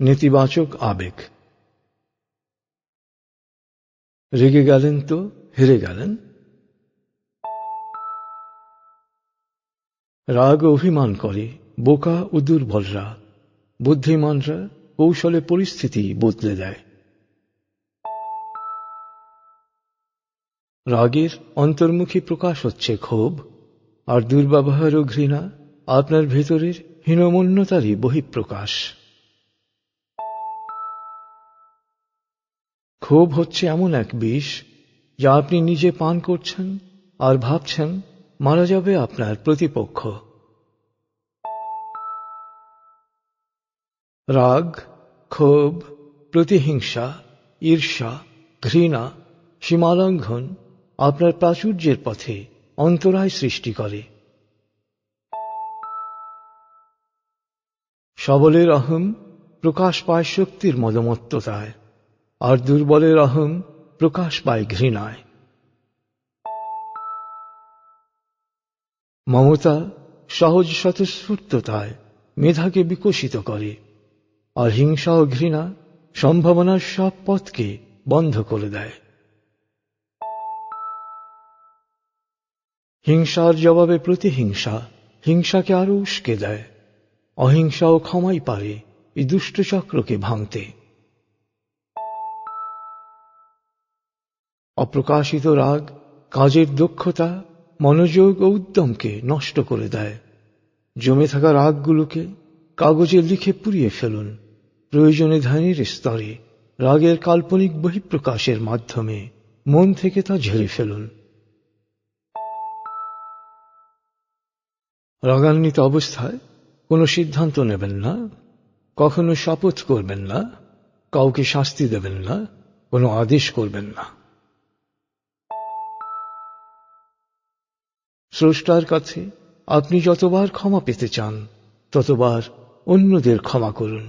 নেতিবাচক আবেগ। রেগে গেলেন তো, হেরে গেলেন। রাগ অভিমান করে, বোকা ও দুর্বলরা। বুদ্ধিমানরা কৌশলে পরিস্থিতি বদলে দেয়। রাগের অন্তর্মুখী প্রকাশ হচ্ছে ক্ষোভ, আর দুর্ব্যবহার ও ঘৃণা আপনার ভেতরের হীনমন্যতারই বহিঃপ্রকাশ। ক্ষোভ হচ্ছে এমন এক বিষ, যা আপনি নিজে পান করছেন আর ভাবছেন, মারা যাবে আপনার প্রতিপক্ষ। রাগ, ক্ষোভ, প্রতিহিংসা, ঈর্ষা, ঘৃণা, সীমালঙ্ঘন আপনার প্রাচুর্যের পথে অন্তরায় সৃষ্টি করে। সবলের অহম প্রকাশ পায় শক্তির মদমত্ততায়। আর দুর্বলের অহম প্রকাশ পায় ঘৃণায়। মমতা সহজ স্বতঃস্ফূর্ততায় মেধাকে বিকশিত করে আর হিংসা ও ঘৃণা সম্ভাবনার সব পথকে বন্ধ করে দেয়। হিংসার জবাবে প্রতিহিংসা হিংসাকে আরও উস্কে দেয়। অহিংসা ও ক্ষমাই পারে এই দুষ্ট চক্রকে ভাঙতে। অপ্রকাশিত রাগ, কাজের দক্ষতা, মনোযোগ ও উদ্যমকে নষ্ট করে দেয়। জমে থাকা রাগগুলোকে কাগজে লিখে পুড়িয়ে ফেলুন। প্রয়োজনে ধ্যানের স্তরে, রাগের কাল্পনিক বহিঃপ্রকাশের মাধ্যমে মন থেকে তা ঝেড়ে ফেলুন। রাগান্বিত অবস্থায় কোনো সিদ্ধান্ত নেবেন না, কখনো শপথ করবেন না, কাউকে শাস্তি দেবেন না, কোনো আদেশ করবেন না। স্রষ্টার কাছে আপনি যতবার ক্ষমা পেতে চান ততবার অন্যদের ক্ষমা করুন।